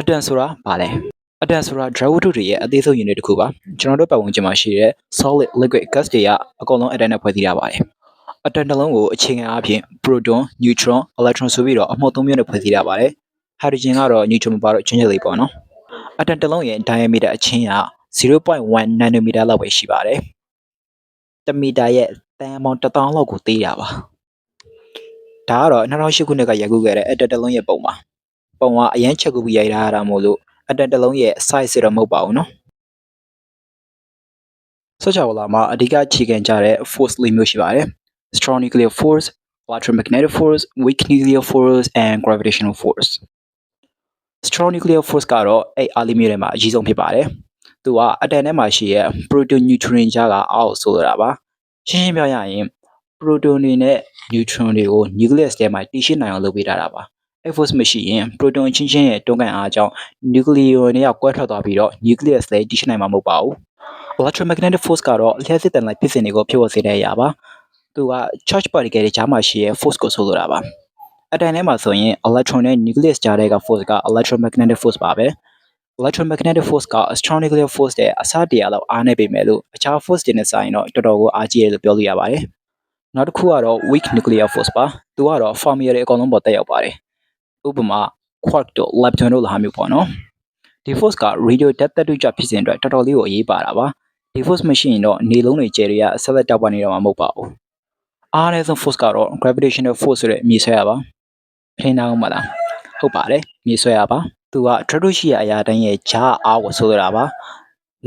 အတန်ဆိုတာဘာလဲအတန်ဆိုတာ dry ဝတ္ထုတွေရဲ့အသေးဆုံး unit တစ်ခုပါကျွန်တော်တို့ပတ်ဝန်းကျင်မှာရှိတဲ့ solid liquid gas တွေကအကုန်လုံးအတန်နဲ့ဖွဲ့စည်းထားပါတယ်အတန်တစ်လုံးကိုအခြေခံအားဖြင့် proton neutron electron ဆိုပြီးတော့အမှုတ်သုံးမျိုးနဲ့ဖွဲ့စည်းထားပါတယ် hydrogen ကတော့ neutron မပါတော့ချင်းချင်းလေးပေါ့နော်အတန်တစ်လုံးရဲ့ diameter အချင်းက0.1 nanometer လောက်ပဲရှိပါတယ်တစ်မီတာရဲ့တန်ပေါင်း1000လောက်ကိုသေးတာပါဒါကတော့2008ခုနှစ်ကရိုက်ကူးခဲ့တဲ့အတန်တစ်လုံးရဲ့ပုံပါ ပုံကအရန်ချက်ကူပြီးရိုက်ထားတာမို့လို့အတန်တလုံးရဲ့ size ဆိုတော့မဟုတ်ပါဘူးနော်ဆက်ချော်လာမှာအဓိကခြေခံကြတဲ့ force လေးမျိုးရှိပါတယ်။ strong nuclear force, electromagnetic force, weak nuclear force and gravitational force. strong nuclear force ကတော့အဲ့အားလေးမျိုးတွေမှာအကြီးဆုံးဖြစ်ပါတယ်။သူကအတန်ထဲမှာရှိရဲ့ proton neutron ကြားကအောက်ဆိုတာပါ။ရှင်းရှင်းပြောရရင် proton တွေနဲ့ neutron တွေကို nucleus ထဲမှာတည်ရှိနိုင်အောင်လုပ်ပေးထားတာပါ F force မရှိရင် proton အချင်းချင်းရဲ့တွန်းကန်အားကြောင့် nucleon တွေကကွဲထွက်သွားပြီးတော့ nucleus လည်းတည်ရှိနိုင်မှာမဟုတ်ပါဘူး electromagnetic force ကတော့လျှက်စစ်တန်လိုက်ဖြစ်စဉ်တွေကိုဖြစ်ပေါ်စေတဲ့အရာပါသူက charge particle တွေကြားမှာရှိတဲ့ force ကိုဆိုလိုတာပါအတန်ထဲမှာဆိုရင် electron နဲ့ nucleus ကြားတဲ့က force က electromagnetic force ပါပဲ electromagnetic force က strong nuclear force တဲ့ အစားတရားလောက်အားနေပေမဲ့လို့အခြား force တွေနဲ့စာရင်တော့တော်တော်ကိုအားကြီးတယ်လို့ပြောလို့ရပါတယ်နောက်တစ်ခုကတော့ weak nuclear force ပါသူကတော့ formula တွေအကုန်လုံးပေါ်တက်ရောက်ပါတယ် ဥပမာ quark တို့ lepton တို့လိုဟာမျိုးပေါ့နော်ဒီ force က radio depth တက်တူကြဖြစ်စဉ်အတွက်တော်တော်လေးကိုအရေးပါတာပါဒီ force မရှိရင်တော့နေလုံးတွေကျယ်တွေကဆက်လက်တောက်ပနေတော့မှာမဟုတ်ပါဘူးအားနည်းဆုံး force ကတော့ gravitational force ဆိုတဲ့အမည်ဆွဲရပါထင်အောင်မလားဟုတ်ပါတယ်အမည်ဆွဲရပါသူက trado ရှိရာအရာတိုင်းရဲ့ဂျာအားကိုဆိုလိုတာပါ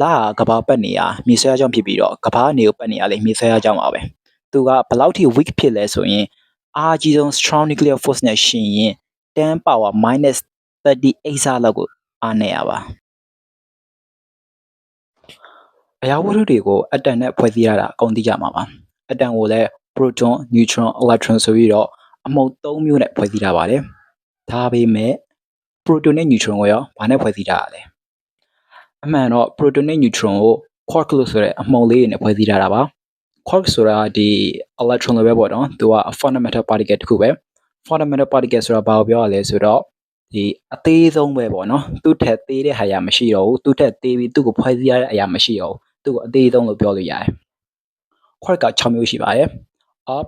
လာကဘာပတ်နေရမြေဆွဲကြောင့်ဖြစ်ပြီးတော့ကဘာနေကိုပတ်နေရလေမြေဆွဲကြောင့်ပါပဲသူကဘယ်လောက်ထိ weak ဖြစ်လဲဆိုရင်အားကြီးဆုံး strong nuclear force နဲ့ရှင်ရင် 10 power -38 ဆလောက်ကိုအားနေရပါအရာဝတ္ထုတွေကိုအတန်နဲ့ဖွဲ့စည်းရတာအကုန်သိကြမှာပါအတန်ကိုလည်း proton neutron electron ဆိုပြီးတော့အမှုတ်၃မျိုးနဲ့ဖွဲ့စည်းထားပါတယ်ဒါပေမဲ့ proton နဲ့ neutron ကိုရောဘာနဲ့ဖွဲ့စည်းထားရလဲအမှန်တော့ proton နဲ့ neutron ကို quark လို့ဆိုတဲ့အမှုတ်လေးတွေနဲ့ဖွဲ့စည်းထားတာပါ quark ဆိုတာဒီ electron လိုပဲပေါ့နော်သူက fundamental particle တစ်ခုပဲ fundamental particle ဆိုတာဘာကိုပြောရလဲဆိုတော့ဒီအသေးဆုံးပဲပေါ့နော်သူ့ထက်သေးတဲ့ဟာရမရှိတော့ဘူးသူ့ထက်သေးပြီးသူ့ကိုဖွဲ့စည်းရတဲ့အရာမရှိတော့ဘူးသူ့ကိုအသေးဆုံးလို့ပြောလို့ရတယ် quark က6မျိုးရှိပါတယ် up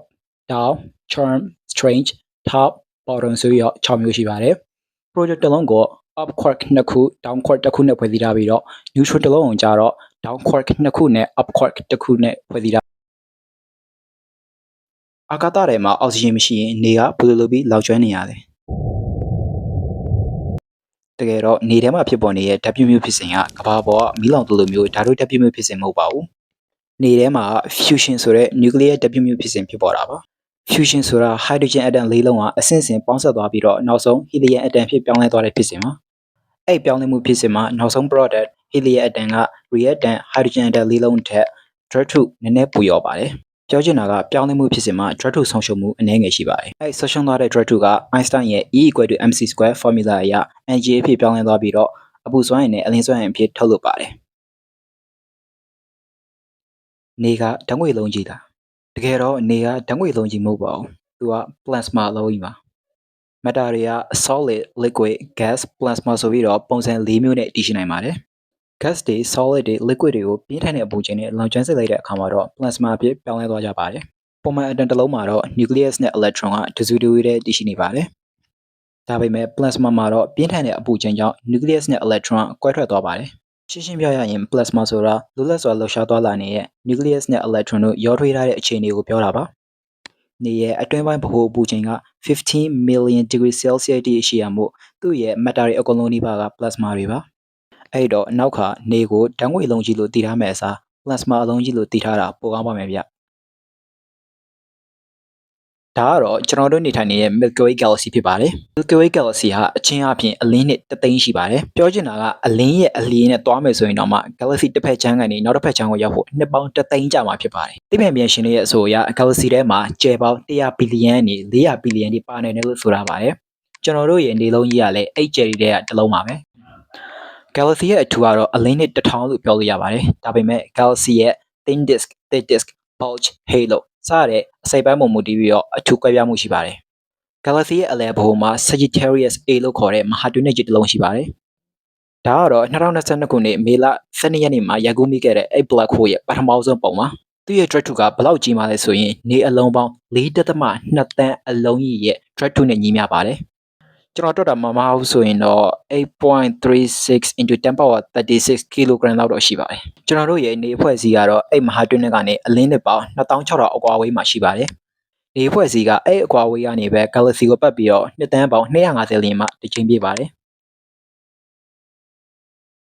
down charm strange top bottom ဆိုပြီးတော့6မျိုးရှိပါတယ် project တစ်လုံးကို up quark နှစ်ခု down quark တစ်ခုနဲ့ဖွဲ့စည်းထားပြီးတော့ neutron တစ်လုံးကိုကြတော့ down quark နှစ်ခုနဲ့ up quark တစ်ခုနဲ့ဖွဲ့စည်းထား အာကာသထဲမှာအောက်ဆီဂျင်မရှိရင်နေကဘယ်လိုလုပ်ပြီးလောက်ကျွမ်းနေရလဲတကယ်တော့နေထဲမှာဖြစ်ပေါ်နေတဲ့ဓာတ်ပြုမျိုးဖြစ်စဉ်ကကမ္ဘာပေါ်ကမီးလောင်တလို့မျိုးဓာတ်တို့ဓာတ်ပြုမျိုးဖြစ်စဉ်မဟုတ်ပါဘူးနေထဲမှာ fusion ဆိုတဲ့ nuclear ဓာတ်ပြုမျိုးဖြစ်စဉ်ဖြစ်ပေါ်တာပါ fusion ဆိုတာ hydrogen atom လေးလုံးကအဆင့်ဆင့်ပေါင်းစပ်သွားပြီးတော့နောက်ဆုံး helium atom ဖြစ်ပြောင်းလဲသွားတဲ့ဖြစ်စဉ်ပါအဲ့ပြောင်းလဲမှုဖြစ်စဉ်မှာနောက်ဆုံး product helium atom က reactant hydrogen atom လေးလုံးထက် drug ထုနည်းနည်းပူရောပါတယ် ပြောချင်တာကပြောင်းလဲမှုဖြစ်စဉ်မှာ drug ထုဆုံးရှုံးမှုအနည်းငယ်ရှိပါတယ်အဲ့ဆုံးရှုံးသွားတဲ့ drug ထုက Einstein ရဲ့ E = mc2 formula အရ NGA ဖြစ်ပြောင်းလဲသွားပြီးတော့အပူစွမ်းအင်နဲ့အလင်းစွမ်းအင်ဖြစ်ထုတ်လုပ်ပါတယ်နေကဓာတ်ငွေလုံးကြီးလားတကယ်တော့နေကဓာတ်ငွေလုံးကြီးမဟုတ်ပါဘူးသူက plasma လုံးကြီးပါ matter တွေက solid liquid gas plasma ဆိုပြီးတော့ပုံစံ၄မျိုးနဲ့တည်ရှိနိုင်ပါတယ် gas တွေ solid တွေ liquid တွေကိုပြင်းထန်တဲ့အပူချိန်နဲ့လောင်ကျွမ်းစေလိုက်တဲ့အခါမှာတော့ plasma အဖြစ်ပြောင်းလဲသွားကြပါတယ်ပုံမှန်အတန်တစ်လုံးမှာတော့ nucleus နဲ့ electron ကတစုတဝေးတည်းတည်ရှိနေပါတယ်ဒါပေမဲ့ plasma မှာတော့ပြင်းထန်တဲ့အပူချိန်ကြောင့် nucleus နဲ့ electron ကကွဲထွက်သွားပါတယ်ရှင်းရှင်းပြရရင် plasma ဆိုတာလွတ်လပ်စွာလှုပ်ရှားသွားလာနေတဲ့ nucleus နဲ့ electron တို့ရောထွေးထားတဲ့အခြေအနေကိုပြောတာပါနေရဲ့အတွင်းပိုင်းဗဟိုအပူချိန်က15 million degree celsius တိရှိရမို့သူ့ရဲ့ matter တွေအကုန်လုံးဒီပါက plasma တွေပါ အဲ့တော့နောက်ခါနေကိုဓာတ်ငွေလုံးကြီးလို့တည်ထားမယ်အစား plasma အလုံးကြီးလို့တည်ထားတာပိုကောင်းပါမယ်ဗျဒါကတော့ကျွန်တော်တို့နေထိုင်နေတဲ့ Milky Way Galaxy ဖြစ်ပါတယ် Milky Way Galaxy ဟာအချင်းအပြင်အလင်းနဲ့တသိန်းရှိပါတယ်ပြောချင်တာကအလင်းရဲ့အလင်းနဲ့တွားမယ်ဆိုရင်တော့မှ Galaxy တစ်ဖက်ချမ်းကနေနောက်တစ်ဖက်ချမ်းကိုရောက်ဖို့နှစ်ပေါင်းတသိန်းကြာမှာဖြစ်ပါတယ်သိပ္ပံပညာရှင်တွေရဲ့အဆိုအရ Galaxy ထဲမှာကျယ်ပေါင်း100ဘီလီယံနေ400ဘီလီယံဒီပါနေတယ်လို့ဆိုတာပါတယ်ကျွန်တော်တို့ရဲ့နေလုံးကြီးကလည်းအဲ့ကျယ်တွေကတစ်လုံးပါပဲ Galaxy ရဲ့အထူကတော့အလင်းနဲ့တစ်ထောင်လို့ပြောလို့ရပါတယ်ဒါပေမဲ့ Galaxy ရဲ့ thin disk thick disk bulge halo စတဲ့အစိပ်ပိုင်းပုံမူတည်ပြီးတော့အထူးကွဲပြားမှုရှိပါတယ်။ Galaxy ရဲ့အလယ်ဘုံမှာ Sagittarius A လို့ခေါ်တဲ့မဟာတွင်းနဲ့ကြီးတစ်လုံးရှိပါတယ်ဒါကတော့2022ခုနှစ်မေလ12ရက်နေ့မှာရိုက်ကူးမိခဲ့တဲ့အဲ့ black hole ရဲ့ပထမဆုံးပုံပါသူ့ရဲ့ drag 2ကဘယ်လောက်ကြီးမာလဲဆိုရင်နေအလုံးပေါင်း4.2တန်းအလုံးကြီးရဲ့ drag 2နဲ့ညီမျှပါတယ် ကျွန်တော်တွက်တာမမဟုတ်ဆိုရင်တော့8.36 into 10 power 36 kg လောက်တော့ရှိပါတယ်ကျွန်တော်တို့ရဲ့နေအဖွဲ့အစည်းကတော့အဲ့မဟာတွင်းနဲ့ကနေအလင်းနှစ်ပေါင်း2600အကွာအဝေးမှာရှိပါတယ်နေဖွဲ့စည်းကအဲ့အကွာအဝေးကနေပဲ galaxy ကိုပတ်ပြီးတော့နှစ်တန်းပေါင်း250လျင်မှတစ်ချိန်ပြပါတယ်